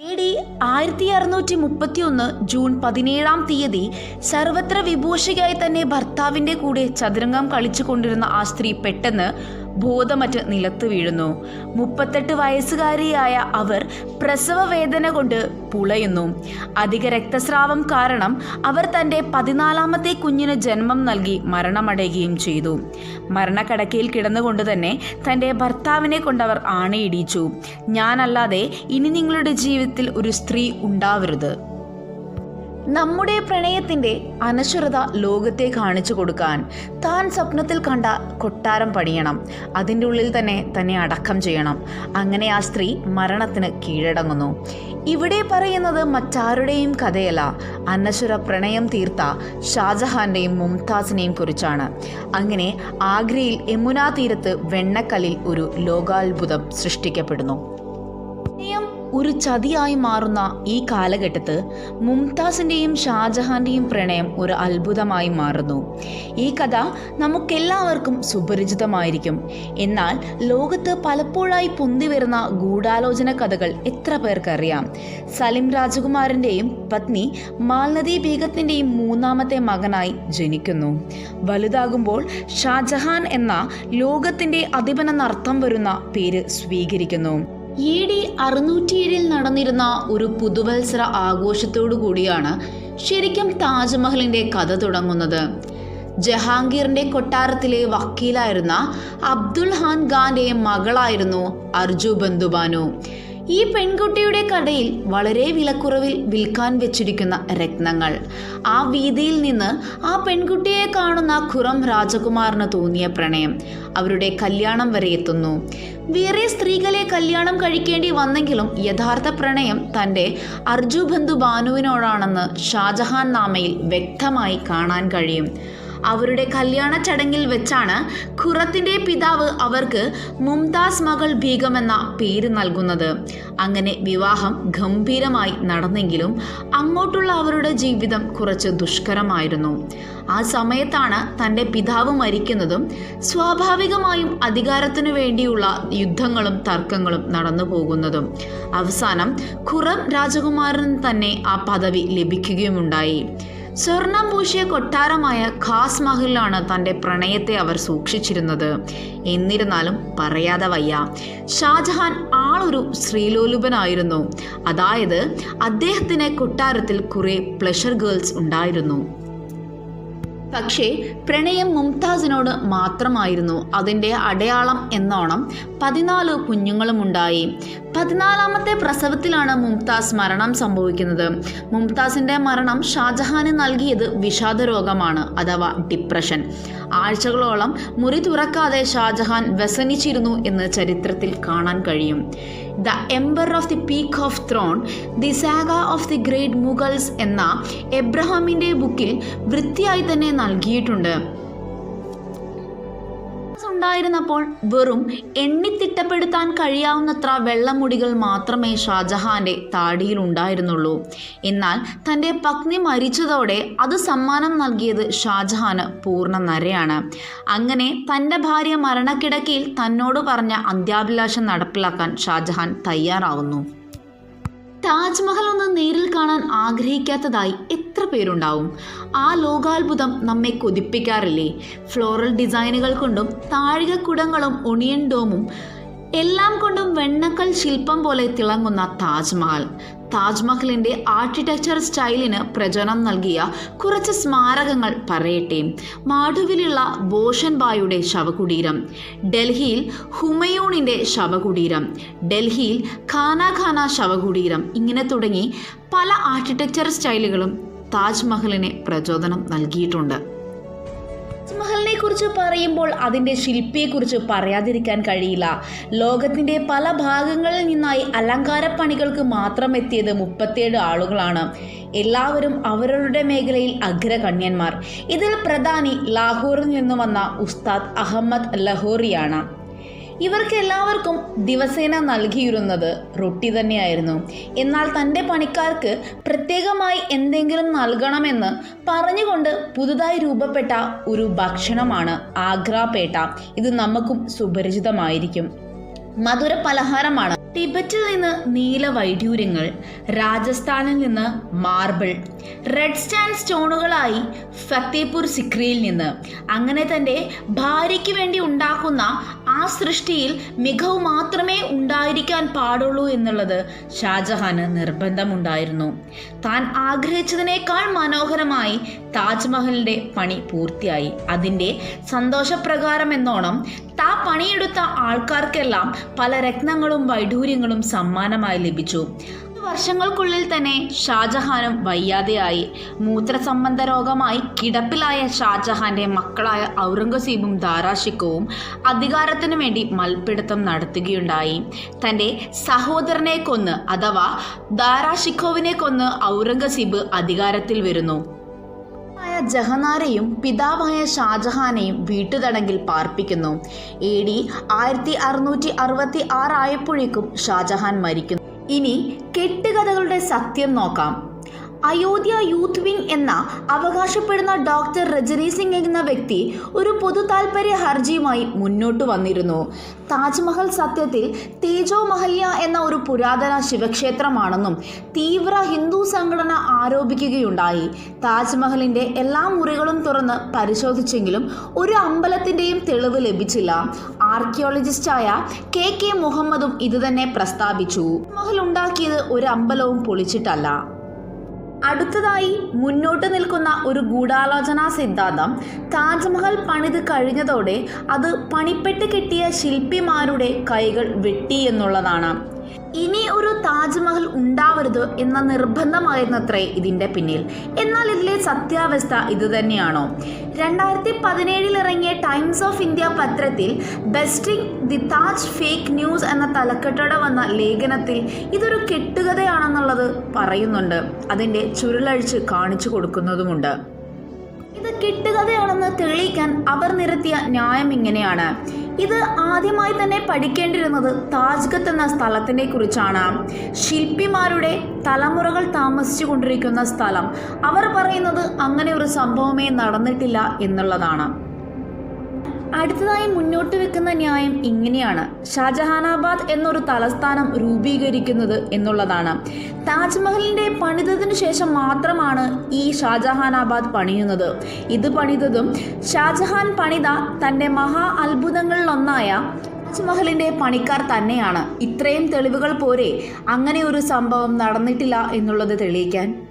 A D ആയിരത്തി അറുന്നൂറ്റി മുപ്പത്തി ഒന്ന് ജൂൺ പതിനേഴാം തീയതി സർവത്ര വിഭൂഷികയായി തന്നെ ഭർത്താവിന്റെ കൂടെ ചതുരംഗം കളിച്ചു കൊണ്ടിരുന്ന ആ സ്ത്രീ പെട്ടെന്ന് ബോധമറ്റ് നിലത്ത് വീഴുന്നു. മുപ്പത്തെട്ട് വയസ്സുകാരിയായ അവർ പ്രസവ വേദന കൊണ്ട് പുളയുന്നു. അധിക രക്തസ്രാവം കാരണം അവർ തന്റെ പതിനാലാമത്തെ കുഞ്ഞിന് ജന്മം നൽകി മരണമടയുകയും ചെയ്തു. മരണക്കടക്കയിൽ കിടന്നുകൊണ്ട് തന്നെ തന്റെ ഭർത്താവിനെ കൊണ്ടവർ ആണയിടിച്ചു ഞാനല്ലാതെ ഇനി നിങ്ങളുടെ ജീവിതത്തിൽ ഒരു സ്ത്രീ ഉണ്ടാവരുത്. നമ്മുടെ പ്രണയത്തിന്റെ അനശ്വരത ലോകത്തെ കാണിച്ചു കൊടുക്കാൻ താൻ സ്വപ്നത്തിൽ കണ്ട കൊട്ടാരം പണിയണം. അതിന്റെ ഉള്ളിൽ തന്നെ തന്നെ അടക്കം ചെയ്യണം. അങ്ങനെ ആ സ്ത്രീ മരണത്തിന് കീഴടങ്ങുന്നു. ഇവിടെ പറയുന്നത് മറ്റാരുടെയും കഥയല്ല. അനശ്വര പ്രണയം തീർത്ത ഷാജഹാന്റെയും മുംതാസിനെയും കുറിച്ചാണ്. അങ്ങനെ ആഗ്രയിൽ യമുനാ തീരത്ത് വെണ്ണക്കല്ലിൽ ഒരു ലോകാത്ഭുതം സൃഷ്ടിക്കപ്പെടുന്നു. ഒരു ചതിയായി മാറുന്ന ഈ കാലഘട്ടത്ത് മുംതാസിന്റെയും ഷാജഹാന്റെയും പ്രണയം ഒരു അത്ഭുതമായി മാറുന്നു. ഈ കഥ നമുക്കെല്ലാവർക്കും സുപരിചിതമായിരിക്കും. എന്നാൽ ലോകത്ത് പലപ്പോഴായി പൊന്തി വരുന്ന ഗൂഢാലോചന കഥകൾ എത്ര പേർക്കറിയാം? സലിം രാജകുമാരന്റെയും പത്നി മാൽനദി ബീഗത്തിന്റെയും മൂന്നാമത്തെ മകനായി ജനിക്കുന്നു. വലുതാകുമ്പോൾ ഷാജഹാൻ എന്ന ലോകത്തിന്റെ അധിപനെന്നർത്ഥം വരുന്ന പേര് സ്വീകരിക്കുന്നു. എ ഡി അറുന്നൂറ്റിയേഴിൽ നടന്നിരുന്ന ഒരു പുതുവത്സര ആഘോഷത്തോടു കൂടിയാണ് ശരിക്കും താജ്മഹലിന്റെ കഥ തുടങ്ങുന്നത്. ജഹാംഗീറിന്റെ കൊട്ടാരത്തിലെ വക്കീലായിരുന്ന അബ്ദുൽ ഹാൻ ഖാന്റെ മകളായിരുന്നു അർജു ബന്ധുബാനു ഈ പെൺകുട്ടിയുടെ കടയിൽ വളരെ വിലക്കുറവിൽ വിൽക്കാൻ വെച്ചിരിക്കുന്ന രത്നങ്ങൾ. ആ വീതിയിൽ നിന്ന് ആ പെൺകുട്ടിയെ കാണുന്ന ഖുറം രാജകുമാറിന് തോന്നിയ പ്രണയം. അവരുടെ കല്യാണം വരെ എത്തുന്നു. വേറെ സ്ത്രീകളെ കല്യാണം കഴിക്കേണ്ടി വന്നെങ്കിലും യഥാർത്ഥ പ്രണയം തന്റെ അർജു ബന്ധു ബാനുവിനോടാണെന്ന് ഷാജഹാൻ നാമയിൽ വ്യക്തമായി കാണാൻ കഴിയും. അവരുടെ കല്യാണ ചടങ്ങിൽ വെച്ചാണ് ഖുറത്തിന്റെ പിതാവ് അവർക്ക് മുംതാസ് മകൾ ബീഗം എന്ന പേര് നൽകുന്നത്. അങ്ങനെ വിവാഹം ഗംഭീരമായി നടന്നെങ്കിലും അങ്ങോട്ടുള്ള അവരുടെ ജീവിതം കുറച്ച് ദുഷ്കരമായിരുന്നു. ആ സമയത്താണ് തന്റെ പിതാവ് മരിക്കുന്നതും സ്വാഭാവികമായും അധികാരത്തിനു വേണ്ടിയുള്ള യുദ്ധങ്ങളും തർക്കങ്ങളും നടന്നു പോകുന്നതും. അവസാനം ഖുറം രാജകുമാരൻ തന്നെ ആ പദവി ലഭിക്കുകയുമുണ്ടായി. സ്വർണം പൂശിയ കൊട്ടാരമായ ഖാസ് മഹലിലാണ് തന്റെ പ്രണയത്തെ അവർ സൂക്ഷിച്ചിരുന്നത്. എന്നിരുന്നാലും പറയാതെ വയ്യ. ഷാജഹാൻ ആളൊരു സ്ത്രീലോലുപനായിരുന്നു. അതായത് അദ്ദേഹത്തിന് കൊട്ടാരത്തിൽ കുറേ പ്ലഷർ ഗേൾസ് ഉണ്ടായിരുന്നു. പക്ഷേ പ്രണയം മുംതാസിനോട് മാത്രമായിരുന്നു. അതിന്റെ അടയാളം എന്നോണം പതിനാല് കുഞ്ഞുങ്ങളും ഉണ്ടായി പതിനാലാമത്തെ പ്രസവത്തിലാണ് മുംതാസ് മരണം സംഭവിക്കുന്നത്. മുംതാസിന്റെ മരണം ഷാജഹാന് നൽകിയത് വിഷാദ രോഗമാണ് അഥവാ ഡിപ്രഷൻ ആഴ്ചകളോളം മുറി തുറക്കാതെ ഷാജഹാൻ വ്യസനിച്ചിരുന്നു എന്ന് ചരിത്രത്തിൽ കാണാൻ കഴിയും. The ember of the peak of throne the saga of the great Mughals എന്ന എബ്രഹാമിന്റെ ബുക്കിൽ വൃത്തിയായി തന്നെ നൽകിയിട്ടുണ്ട്. ഉണ്ടായിരുന്നപ്പോൾ വെറും എണ്ണിത്തിട്ടപ്പെടുത്താൻ കഴിയാവുന്നത്ര വെള്ളമുടികൾ മാത്രമേ ഷാജഹാന്റെ താടിയിൽ ഉണ്ടായിരുന്നുള്ളൂ. എന്നാൽ തന്റെ പത്നി മരിച്ചതോടെ അത് സമ്മാനം നൽകിയത് ഷാജഹാന് പൂർണ നരയാണ്. അങ്ങനെ തന്റെ ഭാര്യ മരണക്കിടക്കയിൽ തന്നോട് പറഞ്ഞ അന്ത്യാഭിലാഷം നടപ്പിലാക്കാൻ ഷാജഹാൻ തയ്യാറാവുന്നു. താജ്മഹൽ ഒന്ന് നേരിൽ കാണാൻ ആഗ്രഹിക്കാത്തതായി എത്ര പേരുണ്ടാവും? ആ ലോകാത്ഭുതം നമ്മെ കൊതിപ്പിക്കാറില്ലേ? ഫ്ലോറൽ ഡിസൈനുകൾ കൊണ്ടും താഴികക്കുടങ്ങളും ഒണിയൻ ഡോമും എല്ലാം കൊണ്ടും വെണ്ണക്കൽ ശില്പം പോലെ തിളങ്ങുന്ന താജ്മഹൽ. താജ്മഹലിന്റെ ആർക്കിടെക്ചർ സ്റ്റൈലിന് പ്രചോദനം നൽകിയ കുറച്ച് സ്മാരകങ്ങൾ പറയട്ടെ. മാഡുവിലുള്ള ബോഷൻബായുടെ ശവകുടീരം ഡൽഹിയിൽ ഹുമയൂണിന്റെ ശവകുടീരം ഡൽഹിയിൽ ഖാന ഖാന ശവകുടീരം ഇങ്ങനെ തുടങ്ങി പല ആർക്കിടെക്ചർ സ്റ്റൈലുകളും താജ്മഹലിനെ പ്രചോദനം നൽകിയിട്ടുണ്ട്. താജ്മഹലിനെ കുറിച്ച് പറയുമ്പോൾ അതിന്റെ ശില്പിയെക്കുറിച്ച് പറയാതിരിക്കാൻ കഴിയില്ല. ലോകത്തിന്റെ പല ഭാഗങ്ങളിൽ നിന്നായി അലങ്കാരപ്പണികൾക്ക് മാത്രം എത്തിയത് മുപ്പത്തിയേഴ് ആളുകളാണ്. എല്ലാവരും അവരവരുടെ മേഖലയിൽ അഗ്രഗണ്യന്മാർ. ഇതിൽ പ്രധാനി ലാഹോറിൽ നിന്ന് വന്ന ഉസ്താദ് അഹമ്മദ് ലഹോറിയാണ്. ഇവർക്ക് എല്ലാവർക്കും ദിവസേന നൽകിയിരുന്നത് റൊട്ടി തന്നെയായിരുന്നു. എന്നാൽ തന്റെ പണിക്കാർക്ക് പ്രത്യേകമായി എന്തെങ്കിലും നൽകണമെന്ന് പറഞ്ഞുകൊണ്ട് പുതുതായി രൂപപ്പെട്ട ഒരു ഭക്ഷണമാണ് ആഗ്രാപേട്ട. ഇത് നമുക്കും സുപരിചിതമായിരിക്കും. മധുര പലഹാരമാണ് ടിബറ്റിൽ നിന്ന് നീല വൈഡ്യൂര്യങ്ങൾ രാജസ്ഥാനിൽ നിന്ന് മാർബിൾ റെഡ് സ്റ്റാൻഡ് സ്റ്റോണുകളായി ഫത്തേപൂർ സിക്രിയിൽ നിന്ന്. അങ്ങനെ തന്റെ ഭാര്യയ്ക്ക് വേണ്ടി ഉണ്ടാക്കുന്ന ആ സൃഷ്ടിയിൽ മികവ് മാത്രമേ ഉണ്ടായിരിക്കാൻ പാടുള്ളൂ എന്നുള്ളത് ഷാജഹാന് നിർബന്ധമുണ്ടായിരുന്നു. താൻ ആഗ്രഹിച്ചതിനേക്കാൾ മനോഹരമായി താജ്മഹലിന്റെ പണി പൂർത്തിയായി. അതിന്റെ സന്തോഷപ്രകാരം എന്നോണം താ പണിയെടുത്ത ആൾക്കാർക്കെല്ലാം പല രത്നങ്ങളും വൈഡൂര്യങ്ങളും സമ്മാനമായി ലഭിച്ചു. വർഷങ്ങൾക്കുള്ളിൽ തന്നെ ഷാജഹാനും വയ്യാതെയായി. മൂത്രസംബന്ധ രോഗമായി കിടപ്പിലായ ഷാജഹാന്റെ മക്കളായ ഔറംഗസീബും ദാരാഷിക്കവും അധികാരത്തിനു വേണ്ടി മൽപ്പിടുത്തം നടത്തുകയുണ്ടായി. തന്റെ സഹോദരനെ കൊന്ന് അഥവാ ദാരാഷിക്കോവിനെ കൊന്ന് ഔറംഗസീബ് അധികാരത്തിൽ വരുന്നു. ആയ ജഹനാരെയും പിതാവായ ഷാജഹാനെയും വീട്ടുതടങ്കിൽ പാർപ്പിക്കുന്നു. എ ഡി ആയിരത്തി അറുന്നൂറ്റി അറുപത്തി ആറായപ്പോഴേക്കും ഷാജഹാൻ മരിക്കുന്നു. ഇനി കെട്ടുകഥകളുടെ സത്യം നോക്കാം. അയോധ്യ യൂത്ത് വിംഗ് എന്ന അവകാശപ്പെടുന്ന ഡോക്ടർ രജനി സിംഗ് എന്ന വ്യക്തി ഒരു പൊതു താൽപര്യ ഹർജിയുമായി മുന്നോട്ട് വന്നിരുന്നു. താജ്മഹൽ സത്യത്തിൽ തേജോ മഹല്യ എന്ന ഒരു പുരാതന ശിവക്ഷേത്രമാണെന്നും തീവ്ര ഹിന്ദു സംഘടന ആരോപിക്കുകയുണ്ടായി. താജ്മഹലിന്റെ എല്ലാ മുറികളും തുറന്ന് പരിശോധിച്ചെങ്കിലും ഒരു അമ്പലത്തിന്റെയും തെളിവ് ലഭിച്ചില്ല. ആർക്കിയോളജിസ്റ്റായ കെ കെ മുഹമ്മദും ഇതുതന്നെ പ്രസ്താവിച്ചു. താജ്മഹൽ ഉണ്ടാക്കിയത് ഒരു അമ്പലവും പൊളിച്ചിട്ടല്ല. അടുത്തതായി മുന്നോട്ട് നിൽക്കുന്ന ഒരു ഗൂഢാലോചനാ സിദ്ധാന്തം താജ്മഹൽ പണിത് കഴിഞ്ഞതോടെ അത് പണിപ്പെട്ട് കിട്ടിയ ശില്പിമാരുടെ കൈകൾ വെട്ടി എന്നുള്ളതാണ്. ഇനി ഒരു താജ്മഹൽ ഉണ്ടാവരുത് എന്ന നിർബന്ധമായിരുന്നത്രേ ഇതിന്റെ പിന്നിൽ. എന്നാൽ ഇതിലെ സത്യാവസ്ഥ ഇതുതന്നെയാണോ രണ്ടായിരത്തി പതിനേഴിൽ ഇറങ്ങിയ ടൈംസ് ഓഫ് ഇന്ത്യ പത്രത്തിൽ busting the Taj fake news എന്ന തലക്കെട്ടോടെ വന്ന ലേഖനത്തിൽ ഇതൊരു കെട്ടുകഥയാണെന്നുള്ളത് പറയുന്നുണ്ട്. അതിന്റെ ചുരുളഴിച്ച് കാണിച്ചു കൊടുക്കുന്നതുമുണ്ട്. ഇത് കെട്ടുകഥയാണെന്ന് തെളിയിക്കാൻ അവർ നിരത്തിയ ന്യായം ഇങ്ങനെയാണ്. ഇത് ആദ്യമായി തന്നെ പഠിക്കേണ്ടിരുന്നത് താജ്ഗത്ത് എന്ന സ്ഥലത്തിനെ കുറിച്ചാണ്. ശില്പിമാരുടെ തലമുറകൾ താമസിച്ചു കൊണ്ടിരിക്കുന്ന സ്ഥലം. അവർ പറയുന്നത് അങ്ങനെ ഒരു സംഭവമേ നടന്നിട്ടില്ല എന്നുള്ളതാണ്. അടുത്തതായി മുന്നോട്ട് വെക്കുന്ന ന്യായം ഇങ്ങനെയാണ്. ഷാജഹാനാബാദ് എന്നൊരു തലസ്ഥാനം രൂപീകരിക്കുന്നത് എന്നുള്ളതാണ്. താജ്മഹലിന്റെ പണിതതിനു ശേഷം മാത്രമാണ് ഈ ഷാജഹാനാബാദ് പണിയുന്നത്. ഇത് പണിതതും ഷാജഹാൻ പണിത തന്റെ മഹാ അത്ഭുതങ്ങളിലൊന്നായ താജ്മഹലിന്റെ പണിക്കാർ തന്നെയാണ്. ഇത്രയും തെളിവുകൾ പോരെ അങ്ങനെ ഒരു സംഭവം നടന്നിട്ടില്ല എന്നുള്ളത് തെളിയിക്കാൻ